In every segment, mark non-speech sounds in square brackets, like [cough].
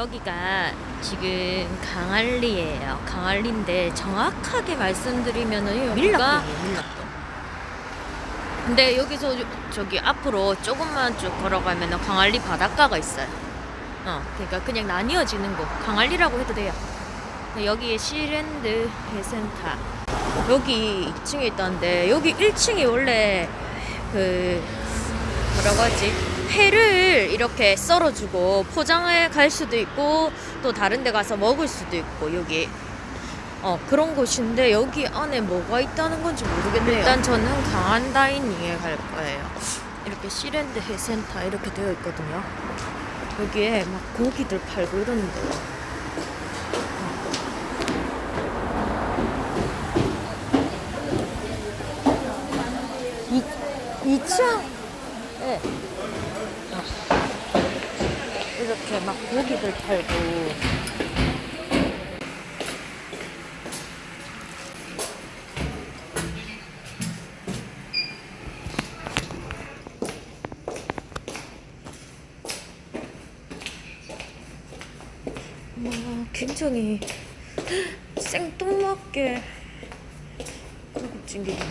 여기가 지금 강알리예요. 강알리인데 정확하게 말씀드리면은 여기가 밀락동. 근데 여기서 저- 저기 앞으로 조금만 쭉 걸어가면은 강알리 바닷가가 있어요. 어, 그러니까 그냥 나뉘어지는 곳. 강알리라고 해도 돼요. 여기에 시랜드 해센터. 여기 2층에 있다는데 여기 1층이 원래 그 뭐라고 하지? 회를 이렇게 썰어주고 포장해 갈 수도 있고 또 다른 데 가서 먹을 수도 있고 여기 어 그런 곳인데 여기 안에 뭐가 있다는 건지 모르겠네요. 일단 저는 강한 다이닝에 갈 거예요. 이렇게 시랜드 해센터 이렇게 되어 있거든요. 여기에 막 고기들 팔고 이러는데요. 이 2층 네. 어. 이렇게 막 고기들 팔고 와, 굉장히 생뚱맞게 고급진 게 있네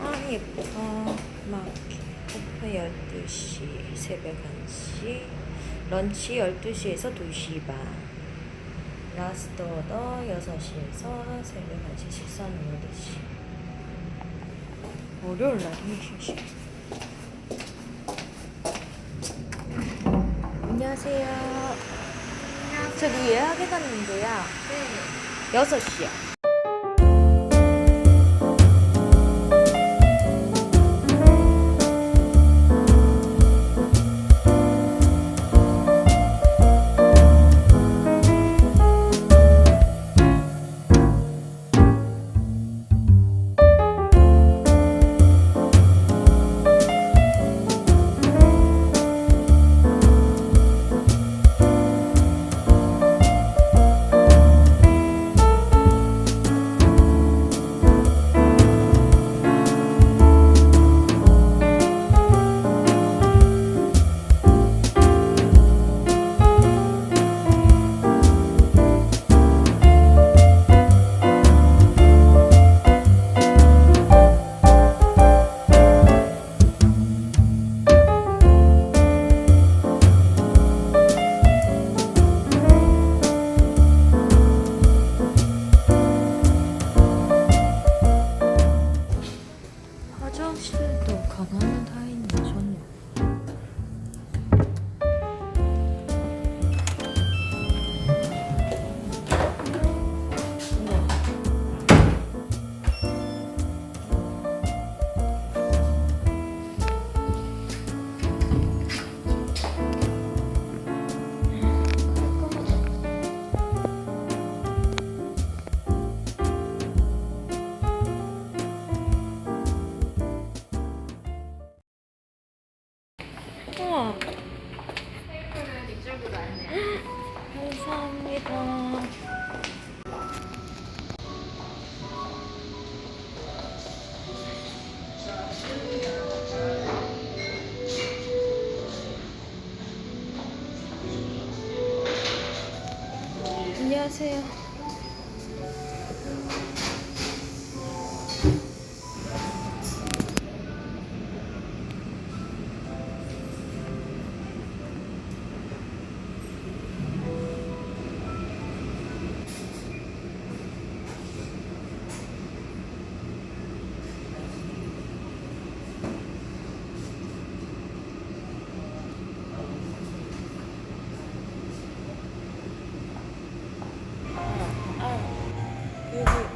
아 예뻐 막 오프 12시 새벽 1시 런치 12시에서 2시 반 라스트 오더 6시에서 새벽 1시 식사는 8시. 월요일 날이 휴식 안녕하세요. 저기 예약해놨는데요. 네. 6시요 우와. 감사합니다. 안녕하세요.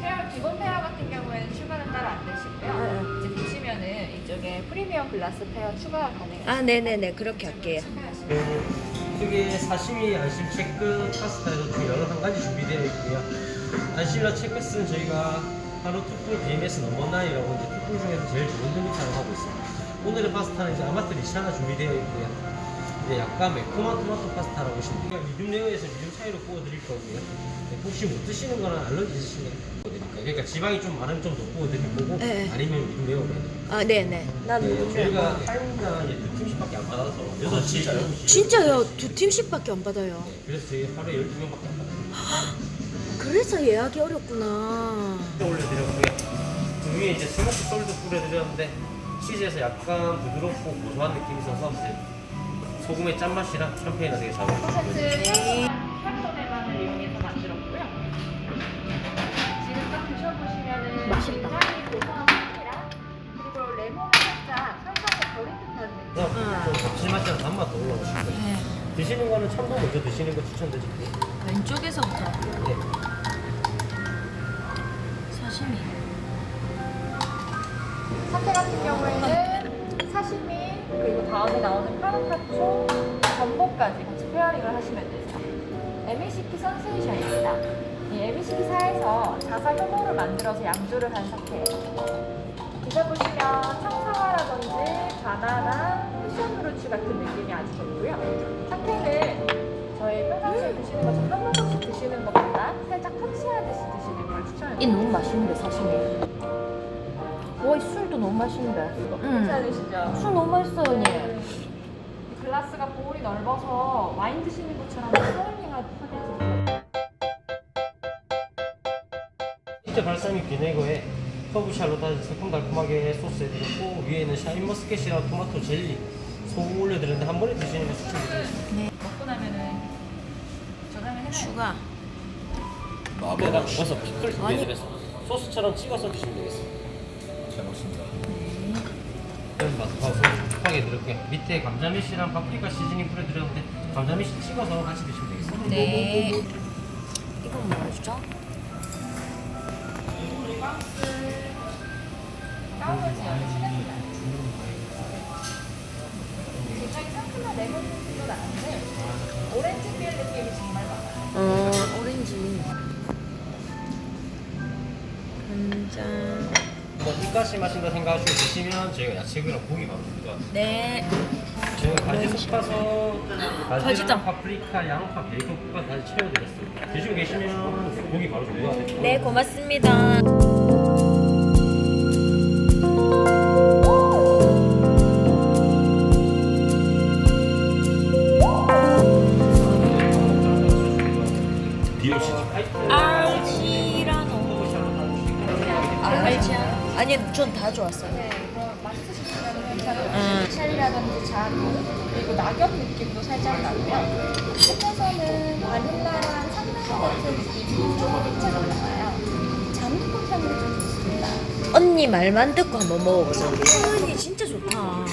페어 기본 페어 같은 경우에는 추가는 따로 안 되시고요. 네, 이제 보시면은 이쪽에 프리미엄 글라스 페어 추가 가능해요. 아, 네네네. 그렇게 할게요. 추가하시면 이쪽에 사시미 안심 체크 파스타에도 총 11가지 준비되어 있고요. 안심이랑 체크스는 저희가 하루 투풀 BMS 넘버9이라고 이제 투풀 중에서 제일 좋은 등급차를 하고 있습니다. 오늘의 파스타는 이제 아마트 리샤가 준비되어 있고요. 이제 약간 매콤한 토마토 파스타라고 보시면 돼요. 미디움 레어에서 미디움 차이로 구워드릴 거고요. 네, 혹시 못 드시는 거나 알러지 있으시면? 그러니까 지방이 좀 많으면 좀더 구워드릴 거고 네. 아니면 레어로 해요. 아 네네. 난 네, 저희가 할인당 이제 두 팀씩밖에 안 받아서 6시, 7시. 진짜요 두 팀씩밖에 안 받아요. 네, 그래서 저희 하루에 12명밖에 안 받아요. 그래서 예약이 어렵구나. 올려드렸고요. 그 위에 이제 스모크 솔도 뿌려드렸는데 치즈에서 약간 부드럽고 고소한 느낌이 있어서 이제 소금의 짠맛이랑 샴페인이 되게 잘 어울려요. 감칠맛이랑 단맛도 올라오시고요. 네. 드시는 거는 참돔 먼저 드시는 거 추천드릴게요. 왼쪽에서부터 네. 사시미. 사태 같은 경우에는 사시미 그리고 다음에 나오는 카르파초 전복까지 같이 페어링을 하시면 되세요. 에미시키 선세이션입니다. 이 에미시키사에서 자사 효모를 만들어서 양조를 한 사태예요. 드셔보시면 청사과라든지 바나나, 패션프루츠 같은 느낌이 아주 좋고요. 사태는 저희 평상시에 드시는 것처럼 한 모금씩 드시는 것보다 살짝 터치하듯이 드시는 걸이 추천해요. 너무 맛있는데 사시미. 와, 이 술도 너무 맛있는데. 응. 괜찮으시죠? 술 너무 맛있어요, 언니. 이 글라스가 볼이 넓어서 와인 드시는 것처럼 스월링하게 해서 이제 발사믹 비네거에 허브 샬롯까지 새콤달콤하게 소스 해드렸고 위에는 샤인머스켓이랑 토마토 젤리 소금 올려드렸는데 한 번에 드시는 거 추천드리겠습니다. 먹고 나면은 저장을 해놔요. 추가. 앞에다 버섯 피클 아니. 준비해드렸어 소스처럼 찍어서 드시면 되겠습니다. 잘 먹습니다. 이런 맛하고 급하게 드릴게요. 밑에 감자매시랑 파프리카 시즈닝 뿌려드렸는데 감자매시 찍어서 같이 드시면 되겠습니다. 네. 이건 뭐였죠? 오렌지. 간장. 입가시 마신다 생각하시고 드시면 저희가 야채구이랑 고기 바로 줍니다. 네. 저희가 가지 볶아서 가지장. 가지랑 파프리카, 양파, 베이컨 볶아 다시 채워드렸습니다. 드시고 계시면 고기 바로 줍니다. 네, 고맙습니다. 아니, 전 다 좋았어요. 네, 이거 맛있으시면 괜찮아요. 음. 첼리라든지 자두 그리고 낙엽 느낌도 살짝 나고요. 속에서는 바닐라랑 산나물 같은 느낌이 좀 입체가 나요. 자몽꽃 향이 좀 좋습니다. 언니 말만 듣고 한번 먹어보자. 언니 진짜 좋다.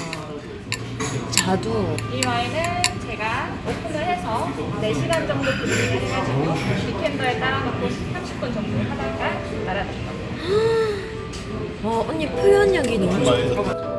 자두. 이 와인은 제가 오픈을 해서 4시간 정도 분리를 해가지고 디캔더에 따라놓고 30분 정도 하다가 겁니다. [laughs] 와, 언니 표현력이 너무. 정말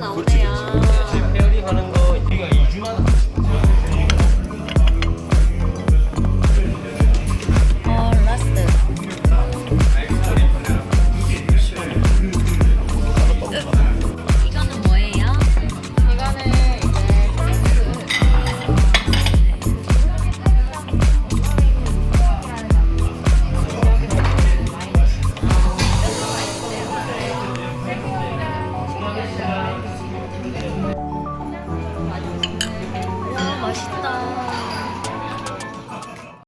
脑袋啊。